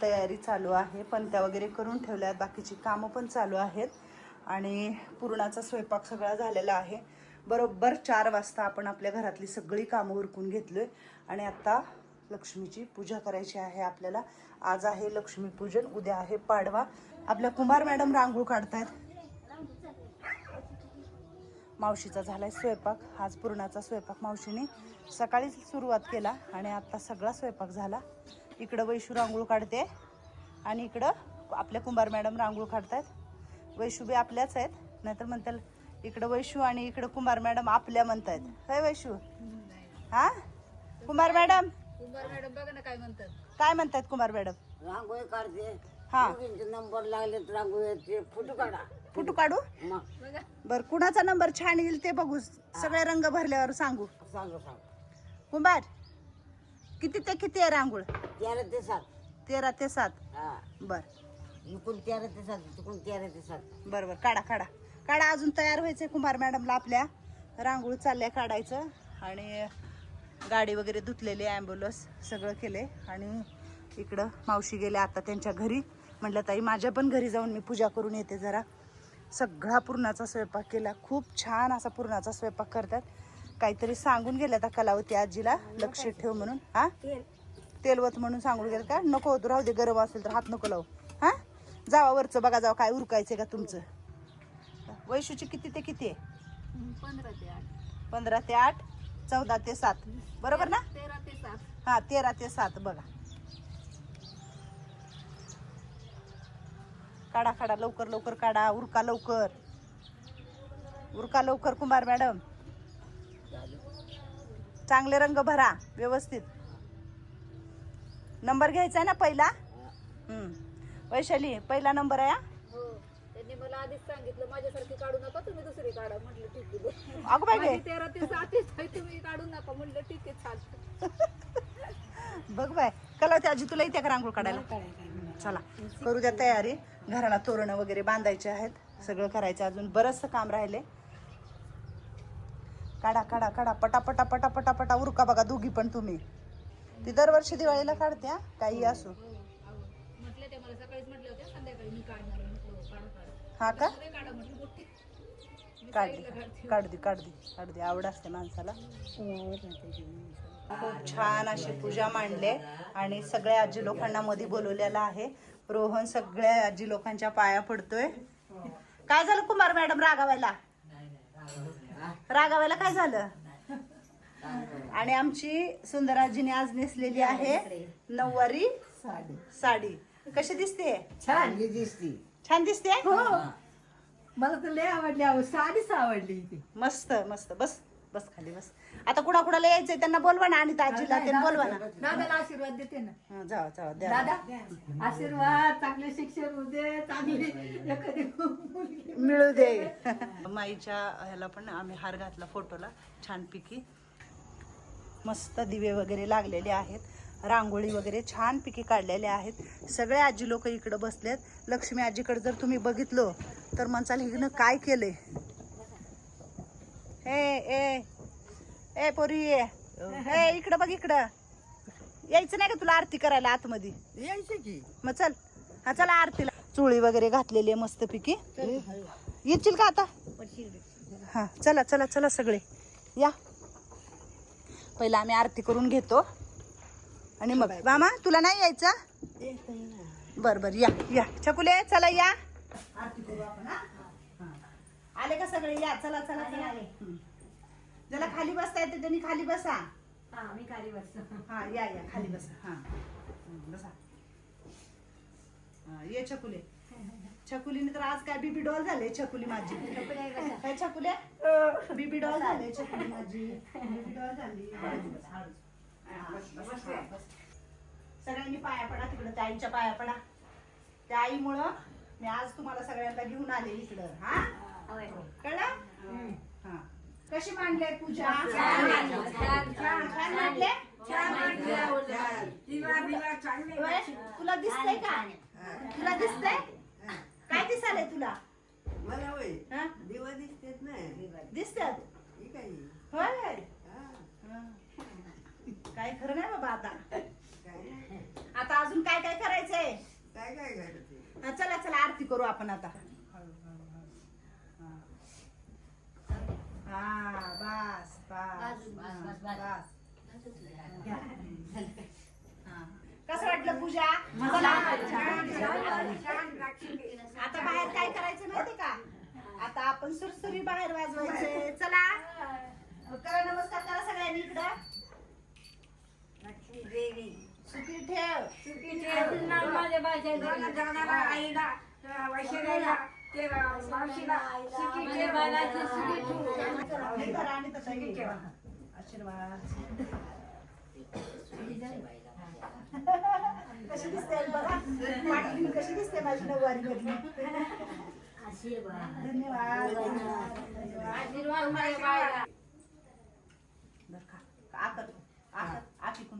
तयारी चालू आहे पणत्या वगैरे करून ठेवल्या आहेत. बाकीची कामं पण चालू आहेत. आणि पुरणाचा स्वयंपाक सगळा झालेला आहे. बरोबर चार वाजता आपण आपल्या घरातली सगळी कामं उरकून घेतलो आहे आणि आत्ता लक्ष्मीची पूजा करायची आहे आपल्याला. आज आहे लक्ष्मीपूजन उद्या आहे पाडवा. आपल्या कुमार मॅडम रांगोळ काढतायत. मावशीचा झालाय स्वयंपाक. आज पुरणाचा स्वयंपाक मावशीने सकाळीच सुरुवात केला आणि आत्ता सगळा स्वयंपाक झाला. इकडं वैशू रांगोळ काढते आणि इकडं आपल्या कुंभार मॅडम रांगोळ काढतायत वैशू बी आपल्याच आहेत. नाहीतर म्हणतात इकडं वैशू आणि इकडं कुंभार मॅडम आपल्या म्हणतायत. होय वैशू? हा? कुंभार मॅडम? कुंभार मॅडम बघा ना काय म्हणतात. काय म्हणतायत कुंभार मॅडम? रांगोळी काढते. हा. नंबर लागले रांगोळीचे फोटो काढा. फोटो काढू? बर कुणाचा नंबर छान येईल ते बघू. सगळे रंग भरल्यावर सांगू. सांगू सांग. कुंभार किती ते किती आहे रांगोळ? तेरा ते सात. तेरा ते सात. हा. बर. इकडून तेरा ते सात तिकडून तेरा ते सात. बरोबर काढा काढा. काढा अजून तयार व्हायचंय कुंभार मॅडमला आपल्या. रांगोळ चाललंय काढायचं. आणि गाडी वगैरे धुतलेली ॲम्ब्युलन्स सगळं केले. आणि इकडं मावशी गेले आता त्यांच्या घरी. म्हटलं ताई माझ्या पण घरी जाऊन मी पूजा करून येते जरा. सगळा पुरणाचा स्वयंपाक केला. खूप छान असा पुरणाचा स्वयंपाक करतात. काहीतरी सांगून गेल्या त्या कलावती आजीला लक्ष ठेव म्हणून. हा? तेलवत म्हणून सांगून गेलं का? नको होतो राहू दे गरम असेल तर हात नको लावू. हा? जावा वरचं बघा जावा काय उरकायचंय का तुमचं? वैशूची किती ते किती आहे? पंधरा ते आठ. पंधरा ते आठ चौदा ते सात. बरोबर ना? तेरा ते सात. हा तेरा ते सात बघा. काढा काढा लवकर लवकर काढा उरका लवकर. उरका लवकर कुमार मॅडम. चांगले रंग भरा व्यवस्थित. नंबर घ्यायचा आहे ना पहिला? हम्म. वैशाली पहिला नंबर आहे हा? हो. त्यांनी मला आधीच सांगितलं माझ्यासारखी काढू नका तुम्ही दुसरी काढा म्हटलं ठीक आहे. अगं बाई माझी तेरा ते सातच आहे तुम्ही काढू नका म्हटलं ठीक आहे चालतं बघ बाय कलावती आजी तुला इथे का रांगोळ काढायला? चला करू द्या तयारी. घराला तोरणं वगैरे बांधायचे आहेत सगळं करायचं अजून. बरंचसं काम राहिले. काढा काढा काढा पटा पटा पटा पटा पटा उरका बघा दोघी पण तुम्ही. ती दरवर्षी दिवाळीला काढते हा? काही असो. म्हटलं ते मला सकाळीच म्हटलं होते संध्याकाळी मी काढणार आहे. म्हटलं हो, हा का? काढली काढदी काढदी काढदी आवड असते माणसाला. खूप छान अशी पूजा मांडले आणि सगळ्या आजी लोकांना मध्ये बोलवलेलं आहे. रोहन सगळ्या आजी लोकांच्या पाया पडतोय. काय झालं कुमार मॅडम रागावायला? रागावायला काय झालं? आणि आमची सुंदराजीने आज नेसलेली आहे नऊवारी साडी. कशी दिसते छान दिसती. छान दिसते मला तर लय आवडली साडीच आवडली मस्त मस्त. बस. बस खाली बस. आता कुणा कुणाला यायचंय त्यांना बोलवा ना आणि आजीला त्यांना बोलवा ना. दादाला आशीर्वाद देते ना. हं, जावा जावा द्या. दादा आशीर्वाद चांगले शिक्षण होऊ दे चांगली एखादी मुलगी मिळू दे. माईच्या ह्याला पण आम्ही हार घातला फोटोला छानपैकी. मस्त दिवे वगैरे लागलेले आहेत. रांगोळी वगैरे छानपैकी काढलेल्या आहेत. सगळे आजी लोक इकडं बसलेत. लक्ष्मी आजीकडे जर तुम्ही बघितलं तर म्हणचाल हिनं काय केलंय? हे ए. ए पोरी हे इकडं बघ इकडं. यायचं नाही का तुला आरती करायला आतमध्ये? यायचं की. मग चल. हा चला आरतीला. चुळी वगैरे घातलेली आहे मस्तपैकी. येशील का आता? हा चला चला चला सगळे. या. पहिला आम्ही आरती करून घेतो. आणि मग मामा तुला नाही यायचं? बर बर या या. छकुले चला या. आरती करू आपण का सगळे? या चला चला चला. हं. ज्याला खाली बसता येते त्यांनी खाली बसा. हा मी खाली बसतो. हा या या खाली बसा. हा. हं, बसा. हा, ये छकुले. छकुलीने तर आज काय बीबी डॉल झाले छकुली माझी. काय छकुले बीबी डॉल झाले छकुली माझी. बीबी डॉल झाली. बस. हा, बस, बस, हा, बस. सगळ्यांनी पाया पडा तिकडं त्या आईच्या पाया पडा. त्या आईमुळं मी आज तुम्हाला सगळ्यांना घेऊन आले इकडं. हा? कळलं? हा. कशी मांडले पूजा? छान छान मांडले? तुला दिसतंय का? तुला दिसतंय? काय दिसालय तुला? मला होय. हा? दिवा दिसतेत ना. दिसतात? ही काय होय. हा, हा. काय खरं नाही बाबा आता. आता अजून काय काय करायचंय? काय काय करते हा, चला चला आरती करू आपण आता. हा बस बस बस हा. कसं वाटलं पूजा चला. आता बाहेर काय करायचं माहिती का आता आपण सुरसुरी बाहेर वाजवायचे चला करा नमस्कार करा सगळ्यांनी इकडं सुखी ठेव माझ्या बायच्या आईला वैशालीला. ते मावशीला सुखी ठेव. बाळाची सुखी ठेव. करा आणि तसं ठेवा. आशीर्वाद. कशी दिसते बघा. पाटली कशी दिसते माझी नऊवारी मधली धन्यवाद. आशीर्वाद माझ्या बरं खा.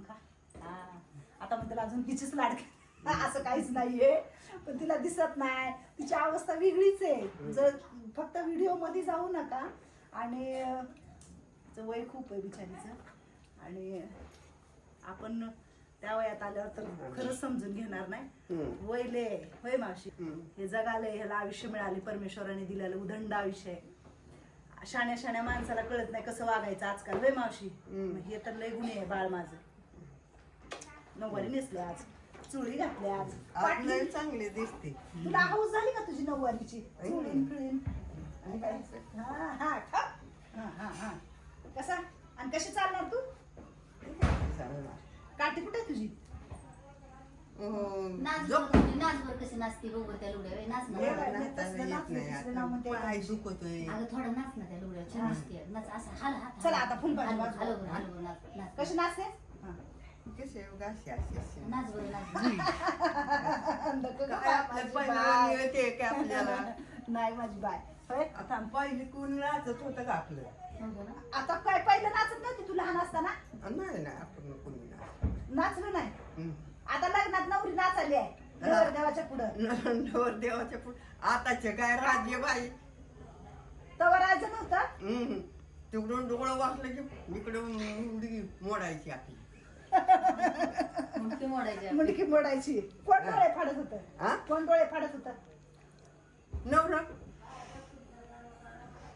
खा हा. आता म्हणते अजून तिचीच लाडकी असं काहीच नाहीये. पण तिला दिसत नाही. तिची अवस्था वेगळीच आहे. जर फक्त व्हिडिओमध्ये जाऊ नका. आणि वय खूप आहे बिचारीचं. आणि आपण त्या वयात आल्यावर तर खरंच समजून घेणार नाही. हम्म. वय लय आहे. होय मावशी. हे जगाले ह्याला आयुष्य मिळाले परमेश्वराने दिलेलं उदंड आयुष्य आहे. शाण्या शाण्या माणसाला कळत नाही कसं वागायचं आजकाल. वय मावशी. हे तर लय गुन्हे आहे बाळ माझं. नऊवारी नेसले आज. चुळी घातली आज. पाटली. चांगले दिसते. तुला हौस झाली का तुझी नऊवारीची चुळीन पिळीन आणि काय? हा हा खा. हा हा हा. कसा? आणि कशी चालणार तू? चांगला. काठी कुठे आहे तुझी? नाच झोप. नाचवर कशी नाचते बरोबर त्या लुगड्या. नाच ना हे मला बाई, नाचता तसलं येत नाचलं, नाही. तसलं आता. नाव म्हणते. पाय दुखतोय. अगं थोडं नाच ना त्या लुगड्या. छान दिसते नाच असं हाल हात चला आता. हलव हलव नाच नाच. कशी नाचते असे असे असे. काय पहिलं का आपल्याला नाही माझी बाय होय आता पहिली कोण नाचत होतं का आपलं? आता काय पहिलं नाचत नव्हती तू लहान असताना नाही ना आपण कोणी नाच नाचलो नाही हम्म. आता लग्नात नवरी नाचाली आहे नवर देवाच्या पुढं नवर देवाच्या पुढे आताचे काय राज्य बाई तवर राहायचं नव्हतं हम्म. तिकडून डोळं वाचलं की इकडून मुलगी मोडायची आपली मुंडकी मोडायची आपली. मुंडकी मोडायची. कोण डोळे फाडत होत? हा? कोण डोळे फाडत होत? नवरा.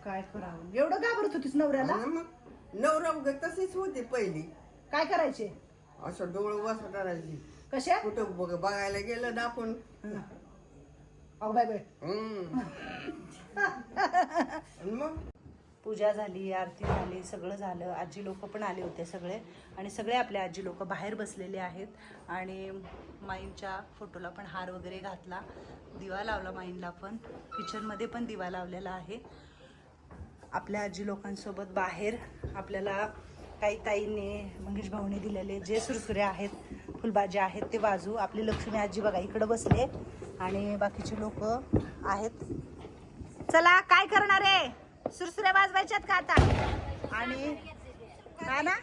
काय करावं? एवढं घाबरत होतीस नवऱ्याला? आणि मग. नवरा उगा तशीच होती पहिली. काय करायचे? असं डोळं वाचत करायची. कशा? कुठं बघ बघायला गेलं ना आपण. अहो बाय बाय. हम्म. आणि मग? पूजा झाली आरती झाली सगळं झालं. आजी लोक पण आले होते सगळे. आणि सगळे आपले आजी लोक बाहेर बसलेले आहेत. आणि माईंच्या फोटोला पण हार वगैरे घातला. दिवा लावला माईंना पण. किचनमध्ये पण दिवा लावलेला आहे. आपल्या आजी लोकांसोबत बाहेर आपल्याला काही ताईंनी मंगेश भाऊने दिलेले जे सुरसुरे आहेत फुलबाजी आहेत ते वाजू. आपली लक्ष्मी आजी बघा इकडं बसले. आणि बाकीचे लोक आहेत. चला काय करणार आहे? सुरसुऱ्या वाजवायच्यात का आता? आणि हा ना?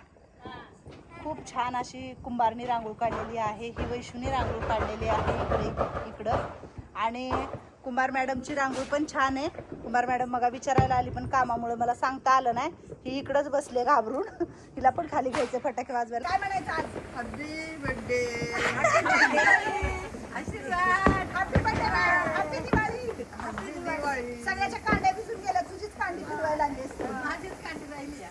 खूप छान अशी कुंभारनी रांगोळ काढलेली आहे. ही वैशुनी रांगोळ काढलेली आहे इकडे इकडं. आणि कुंभार मॅडमची रांगोळ पण छान आहे. कुंभार मॅडम मग विचारायला आली पण कामामुळे मला सांगता आलं नाही. ही इकडंच बसले घाबरून. हिला पण खाली घ्यायचे फटाके वाजवायला. काय म्हणायचं आज? हॅपी बर्थडे आशीर्वाद. Happy birthday happy Diwali happy Diwali सगळ्याच्या कांड्या കണ്ടിട്ട് പോയാലും അന്വേഷിച്ചു? ആദ്യം കണ്ടിട്ടില്ല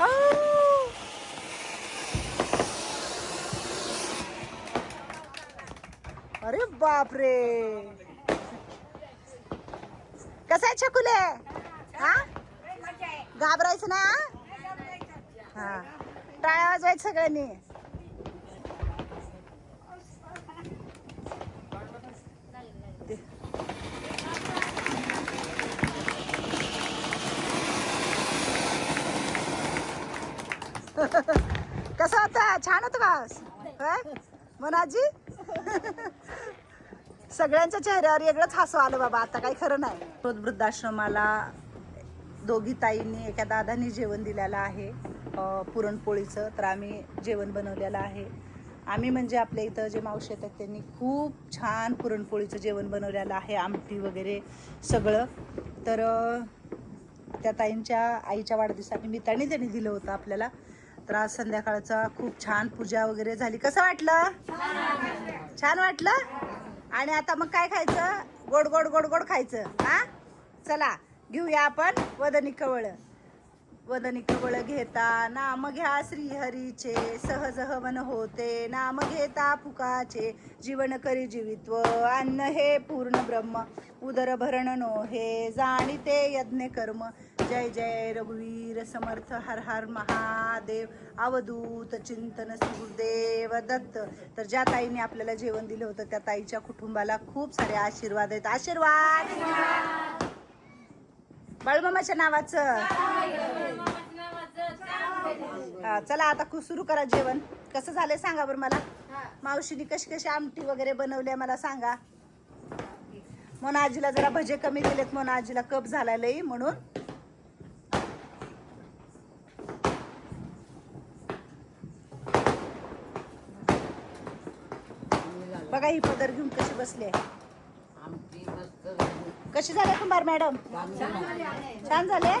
हो. अरे बापरे! कसं आहे छकुले? हा? घाबरायचं ना हा. टाळ्या वाजवायचं सगळ्यांनी? कसं होता? छान होतं का मनाजी? सगळ्यांच्या चेहऱ्यावर वेगळंच हसू आलं बाबा आता काही खरं नाही. रोज वृद्धाश्रमाला दोघी ताईंनी एका दादांनी जेवण दिलेलं आहे. पुरणपोळीचं तर आम्ही जेवण बनवलेलं आहे. आम्ही म्हणजे आपल्या इथं जे मावशी येतात त्यांनी खूप छान पुरणपोळीचं जेवण बनवलेलं आहे आमटी वगैरे सगळं. तर त्या ताईंच्या आईच्या वाढदिवसानिमित्ताने त्यांनी दिलं होतं आपल्याला. तर आज संध्याकाळचा खूप छान पूजा वगैरे झाली. कसं वाटलं? छान वाटलं? आणि आता मग काय खायचं? गोड गोड गोड गोड खायचं. हा? चला घेऊया आपण वदनी कवळं. वदनी कवळ घेता नाम घ्या श्रीहरीचे सहज हवन होते. नाम घेता फुकाचे जीवन करी जीवित्व अन्न हे पूर्ण ब्रह्म उदर भरण नो हे जाणीते यज्ञ कर्म. जय जय रघुवीर समर्थ हर हर महादेव. अवधूत चिंतन सुदेव दत्त. तर ज्या ताईने आपल्याला जेवण दिलं होतं त्या ताईच्या कुटुंबाला खूप सारे आशीर्वाद आहेत. आशीर्वाद! बाळमामाच्या नावाचं. चला आता सुरू करा जेवण. कसं झालंय सांगा बरं मला. मावशीनी कशी कशी आमटी वगैरे बनवली मला सांगा. म्हणून आजीला जरा भजे कमी दिलेत. म्हणून आजीला कप झाला लई म्हणून. बघा ही पदर घेऊन कशी बसली आहे. कशी झाले कुंभार मॅडम? छान झाले?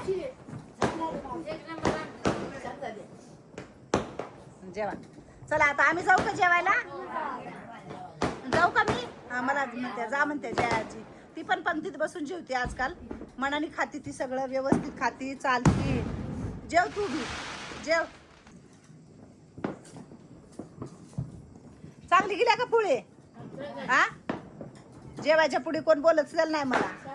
जेवा. चला आता आम्ही जाऊ का जेवायला? जाऊ का मी? हा मला म्हणते जा म्हणते जय आजी. ती पण पंक्तीत बसून जेवते आजकाल. मनाने खाती ती सगळं व्यवस्थित खाती चालती. जेव तू बी. जेव. चांगली गेल्या का पुढे हा? जेवायच्या पुढे कोण बोलत नाही मला.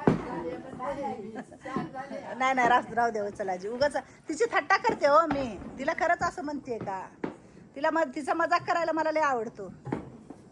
नाही नाही राहू राहू देव चला जी उगाच तिची थट्टा करते हो मी. तिला खरंच असं म्हणते का? तिला मग तिचा मजाक करायला मला लय आवडतो.